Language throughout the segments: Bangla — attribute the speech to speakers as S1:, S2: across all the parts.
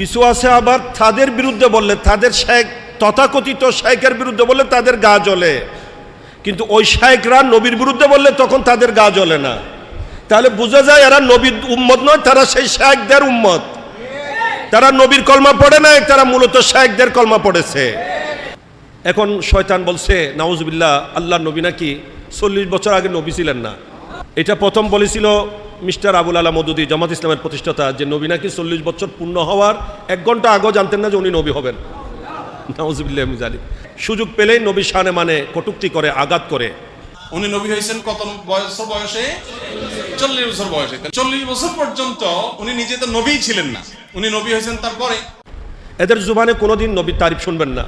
S1: কিছু আছে আবার তাদের বিরুদ্ধে বললে, তাদের শেখ, তথাকথিত শেখের বিরুদ্ধে বললে তাদের গা জ্বলে। কিন্তু ওই শেখরা নবীর বিরুদ্ধে বললে তখন তাদের গা জ্বলে না। তাহলে বোঝা যায় এরা নবীর উম্মত নয়, তারা সেই শেখদের উম্মত। তারা নবীর কলমা পড়ে নাই, তারা মূলত শেখদের কলমা পড়েছে। এখন শয়তান বলছে, নাউজবিল্লাহ আল্লাহ নবী নাকি চল্লিশ বছর আগে নবী ছিলেন না? এটা প্রথম বলেছিল মিস্টার আবুল আলা মদুদি জামাত ইসলামের প্রতিষ্ঠাতা যে নবী নাকি চল্লিশ বছর পূর্ণ হওয়ার এক ঘণ্টা আগেও জানতেন না যে উনি নবী হবেন। নাউজবিল্লাহ জানি সুযোগ পেলেই নবী শানে মানে কটুক্তি করে আঘাত করে।
S2: উনি নবী হয়েছেন কত বছর বয়সে? চল্লিশ বছর বয়সে। চল্লিশ বছর পর্যন্ত উনি নিজে তো নবী ছিলেন না। উনি নবী হয়েছেন তারপরে?
S1: এদের জুবানে কোনোদিন নবীর তারিফ শুনবেন না।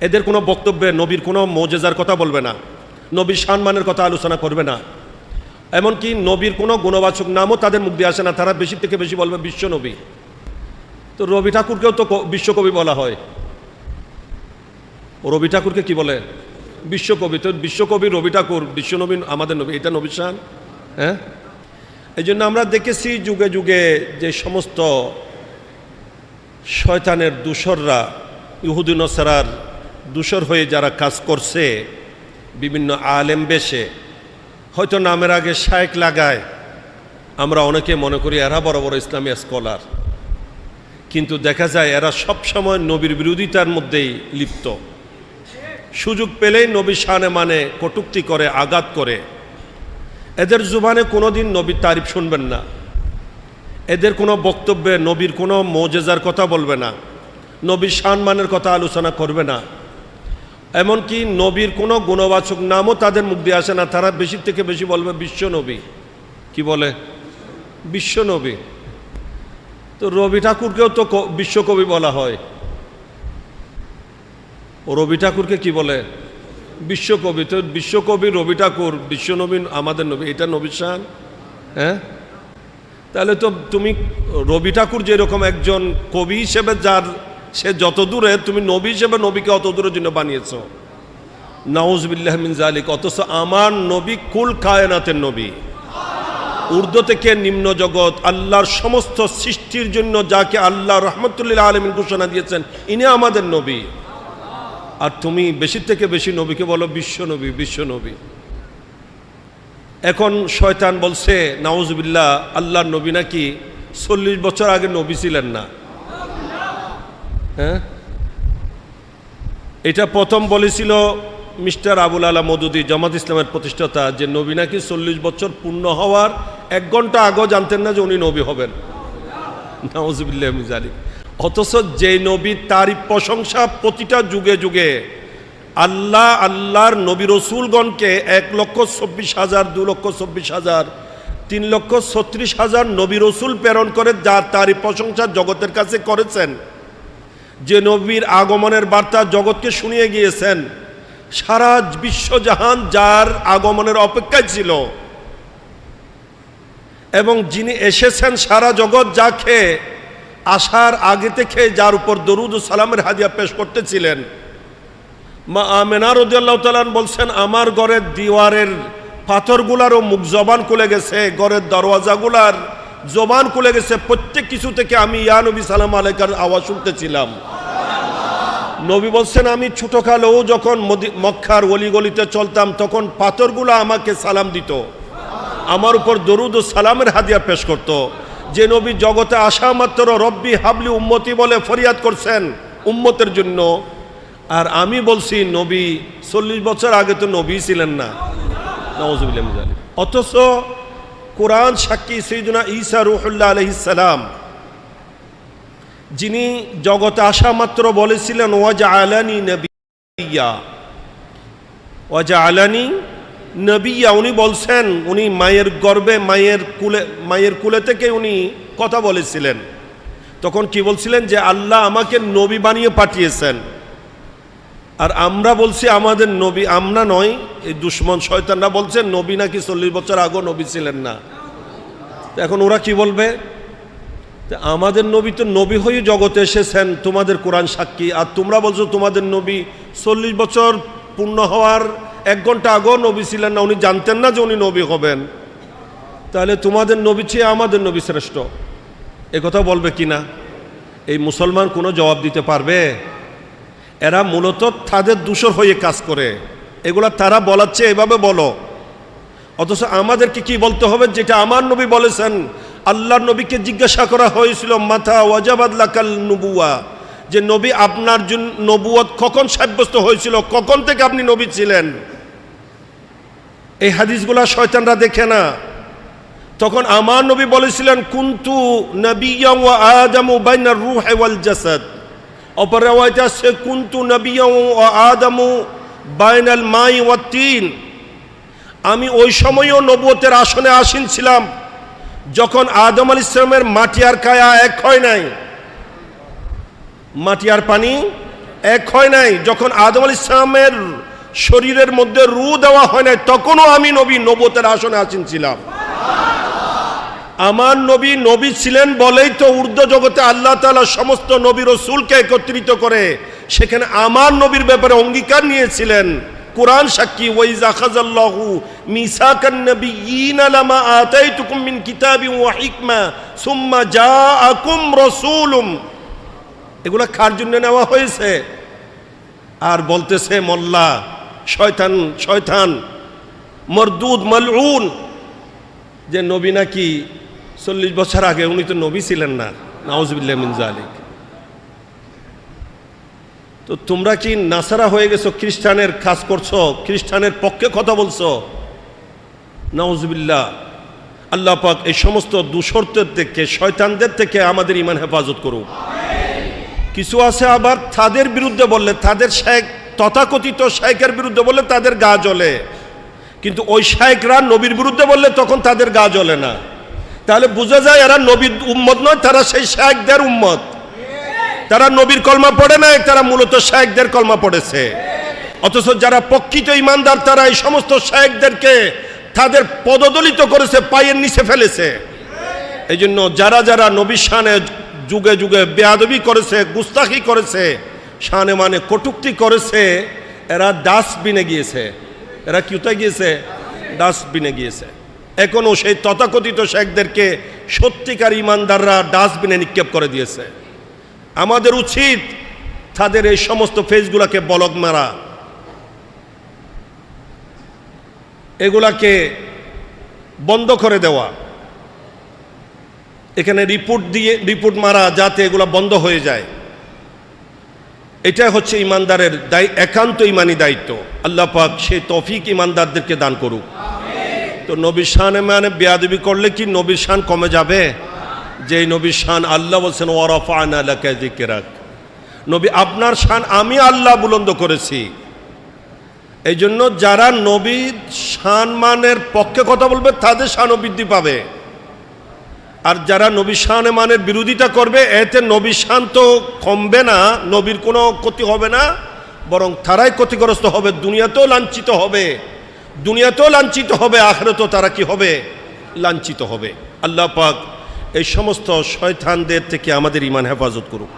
S1: এদের কোনো বক্তব্যে নবীর কোনো মৌজেজার কথা বলবে না। নবীর সম্মানের কথা আলোচনা করবে না। এমনকি নবীর কোনো গুণবাচক নামও তাদের মুখ দিয়ে আসে না। তারা বেশি থেকে বেশি বলবে বিশ্ব নবী। তো রবি ঠাকুরকেও তো বিশ্বকবি বলা হয়। রবি ঠাকুরকে কি বলে? বিশ্বকবি তো বিশ্বকবি রবি ঠাকুর বিশ্বনবী আমাদের নবী, এটা নবী হ্যাঁ? এই জন্য আমরা দেখেছি যুগে যুগে যে সমস্ত শয়তানের দূষররা, ইহুদি, নসারার দূষর হয়ে যারা কাজ করছে, বিভিন্ন আলেম বেশে হয়তো নামের আগে শায়েক লাগায়। আমরা অনেকে মনে করি এরা বড় বড় ইসলামী স্কলার। কিন্তু দেখা যায় এরা সবসময় নবীর বিরোধিতার মধ্যেই লিপ্ত। সুযোগ পেলেই নবী শানে মানে কটুক্তি করে, আঘাত করে। এদের জুবানে কোনোদিন নবীর তারিফ শুনবেন না। এদের কোনো বক্তব্যে নবীর কোনো মৌজেজার কথা বলবে না। নবীর সম্মানের কথা আলোচনা করবে না। এমনকি নবীর কোনো গুণবাচক নামও তাদের মুখ দিয়ে আসে না। তারা বেশি থেকে বেশি বলবে, বিশ্ব নবী। কি বলে? বিশ্ব নবী। তো রবি ঠাকুরকেও তো বিশ্বকবি বলা হয়। রবি ঠাকুরকে কি বলে? বিশ্বকবি তো বিশ্বকবি রবি ঠাকুর বিশ্বনবী আমাদের নবী, এটা নবী হ্যাঁ? তাহলে তো তুমি রবি ঠাকুর যেরকম একজন কবি হিসেবে যার সে যত দূরে তুমি নবী হিসেবে নবীকে অত দূরের জন্য বানিয়েছ। নাউজবিল্লাহ মিন অথচ আমার নবী কুল কায়নাতের নবী। উর্দু থেকে নিম্ন জগৎ, আল্লাহর সমস্ত সৃষ্টির জন্য যাকে আল্লাহ রহমতুল্লাহ আলমিন ঘোষণা দিয়েছেন, ইনি আমাদের নবী। আর তুমি বেশি থেকে বেশি নবীকে বলো, বিশ্ব নবী বিশ্ব নবী। এখন শয়তান বলছে নাউজবিল্লাহ আল্লাহর নবী নাকি চল্লিশ বছর আগে নবী ছিলেন না। হ্যাঁ? এটা প্রথম বলেছিল মিস্টার আবুল আলা মদুদি, জামাত ইসলামের প্রতিষ্ঠাতা, যে নবী নাকি চল্লিশ বছর পূর্ণ হওয়ার এক ঘণ্টা আগেও জানতেন না যে উনি নবী হবেন। নাউজবিল্লাহ অথচ যে নবী তারই প্রশংসা প্রতিটা যুগে যুগে আল্লাহ, আল্লাহর নবী রসুলগণকে এক লক্ষ চব্বিশ হাজার, দু লক্ষ চব্বিশ হাজার, তিন লক্ষ ছত্রিশ হাজার নবী রসুল প্রেরণ করে যা তারই প্রশংসা জগতের কাছে করেছেন। যে নবীর আগমনের বার্তা জগৎকে শুনিয়ে গিয়েছেন, সারা বিশ্বজাহান যার আগমনের অপেক্ষায় ছিল। এবং যিনি এসেছেন সারা জগৎ যাকে আসার আগে থেকে যার উপর দরুদ সালামের হাদিয়া পেশ করতেছিলেন। মা আমেনা রদিয়াল্লাহ তালান বলছেন, আমার ঘরের দিওয়ারের পাথরগুলারও মুখ জবান খুলে গেছে, ঘরের দরওয়াজাগুলার জবান খুলে গেছে, প্রত্যেক কিছু থেকে আমি ইয়া নবী সালাম আলাইকার আওয়াজ শুনতেছিলাম। নবী বলছেন, আমি ছোটকালেও যখন মক্কার অলিগলিতে চলতাম, তখন পাথরগুলো আমাকে সালাম দিত। আমার উপর দরুদ ও সালামের হাদিয়া পেশ করত। যে নবী জগতে আসা মাত্র রব্বি হাবলি উম্মতি বলে ফরিয়াদ করছেন উম্মতের জন্য। আর আমি বলছি, নবী, চল্লিশ বছর আগে তো নবী ছিলেন না। অথচ কোরআন সাক্ষী সৈদুনা ঈসা রুহুল্লাহ আলহিসাল্লাম যিনি জগতে আসা মাত্র বলেছিলেন ওয়াজা আলানি নবিয়া ওয়াজা আলানি নবিয়া উনি বলছেন, উনি মায়ের গর্বে, মায়ের কুলে মায়ের কুলে থেকে উনি কথা বলেছিলেন। তখন কি বলছিলেন যে, আল্লাহ আমাকে নবী বানিয়ে পাঠিয়েছেন। আর আমরা বলছি আমাদের নবী, আমরা নয়, এই দুশ্মন শয়তানরা বলছেন নবী নাকি চল্লিশ বছর আগেও নবী ছিলেন না। এখন ওরা কি বলবে? আমাদের নবী তো নবী হয়ে জগতে এসেছেন, তোমাদের কোরআন সাক্ষী। আর তোমরা বলছো তোমাদের নবী চল্লিশ বছর পূর্ণ হওয়ার এক ঘণ্টা আগেও নবী ছিলেন না, উনি জানতেন না যে উনি নবী হবেন। তাহলে তোমাদের নবী চেয়ে আমাদের নবী শ্রেষ্ঠ। এ কথা বলবে কি না এই মুসলমান কোনো জবাব দিতে পারবে? এরা মূলত তাদের দূষর হয়ে কাজ করে। এগুলা তারা বলাচ্ছে এভাবে বলো। অথচ আমাদেরকে কি বলতে হবে? যেটা আমার নবী বলেছেন, আল্লাহর নবীকে জিজ্ঞাসা করা হয়েছিল মাথা ওয়াজাবাদলাকাল নবুয়া? যে নবী আপনার জন্য নবুয়ত কখন সাব্যস্ত হয়েছিল? কখন থেকে আপনি নবী ছিলেন? এই হাদিসগুলা শয়তানরা দেখে না। তখন আমার নবী বলেছিলেন, কুন্তু ওয়া আদামু বাইনার রূহ জাসাদ। অপর রেওয়ায়তে কুন্তু নবিয়া ওয়া আদামু বাইনাল মাই ওয়া তিন। আমি ওই সময়ও নবুয়তের আসনে আসীন ছিলাম, যখন আদম আল ইসলামের মাটি আর কায়া এক হয় নাই। মাটি আর পানি এক হয় নাই। যখন আদম আল ইসলামের শরীরের মধ্যে রু দেওয়া হয় নাই, তখনও আমি নবী নবতের আসনে আসীন ছিলাম। আমার নবী নবী ছিলেন বলেই তো ঊর্ধ্ব জগতে আল্লাহ তাআলা সমস্ত নবী রসুলকে একত্রিত করে সেখানে আমার নবীর ব্যাপারে অঙ্গীকার নিয়েছিলেন। কোরআন সাক্ষী, ওয়াইজ আখাযাল্লাহু মিসাকান নাবিয়িনা লামা আতাইতুকুম মিন কিতাবিন ওয়া হিকমা সুম্মা জাআকুম রাসূলুম। এগুলা কার জন্য নেওয়া হয়েছে? আর বলতেছে, মোল্লা, শয়তান শয়তান, মরদুদ, মালউন। যে নবী নাকি চল্লিশ বছর আগে উনি তো নবী ছিলেন না। নাউজবিল্লাহ মিন তো তোমরা কি নাসারা হয়ে গেছো, খ্রিস্টানের কাজ করছ, খ্রিস্টানের পক্ষে কথা বলছো? নাউজবিল্লাহ। আল্লাহ পাক এই সমস্ত দুঃসর্তের থেকে, শয়তানদের থেকে আমাদের ইমান হেফাজত করুক। কিছু আছে আবার তাদের বিরুদ্ধে বললে, তাদের শেখ তথাকথিত শেখের বিরুদ্ধে বললে তাদের গা জ্বলে। কিন্তু ওই শায়েকরা নবীর বিরুদ্ধে বললে তখন তাদের গা জ্বলে না। তাহলে বোঝা যায় এরা নবীর উম্মত নয়, তারা সেই শায়েকদের উম্মত। তারা নবীর কলমা পড়ে নাই, তারা মূলত শায়েকদের কলমা পড়েছে। অথচ যারা প্রকৃত ইমানদার, তারা এই সমস্ত শায়েকদেরকে তাদের পদদলিত করেছে, পায়ের নিচে ফেলেছে। এই জন্য যারা যারা নবীর শানে যুগে যুগে বেয়াদবি করেছে, গুস্তাখি করেছে, শানে মানে কটুক্তি করেছে, এরা ডাস্টবিনে গিয়েছে। এরা কি কোথায় গিয়েছে? ডাস্টবিনে গিয়েছে। এখনও সেই তথাকথিত শেখদেরকে সত্যিকার ইমানদাররা ডাস্টবিনে নিক্ষেপ করে দিয়েছে। আমাদের উচিত তাদের এই সমস্ত ফেসগুলাকে বলক মারা। এগুলাকে বন্ধ করে দেওয়া। এখানে রিপোর্ট দিয়ে, রিপোর্ট মারা যাতে এগুলো বন্ধ হয়ে যায়। এটা হচ্ছে ইমানদারের দায়, একান্ত ইমানি দায়িত্ব। আল্লাহ পাক সে তফিক ইমানদারদেরকে দান করুক। তো নবী শান মানে বেয়াদবি করলে কি নবীর শান কমে যাবে? যে নবী শান আল্লাহ বলছেন যিকরাক। নবী, আপনার শান আমি আল্লাহ বুলন্দ করেছি। এই জন্য যারা নবীর শানমানের পক্ষে কথা বলবে, তাদের শানও বৃদ্ধি পাবে। আর যারা নবী শান মানের বিরোধিতা করবে, এতে নবী শান তো কমবে না, নবীর কোনো ক্ষতি হবে না, বরং তারাই ক্ষতিগ্রস্ত হবে, দুনিয়াতেও লাঞ্ছিত হবে। দুনিয়াতেও লাঞ্ছিত হবে, আখরতেও তারা কি হবে? লাঞ্ছিত হবে। আল্লাহ পাক এই সমস্ত শয়তানদের থেকে আমাদের ইমান হেফাজত করুক।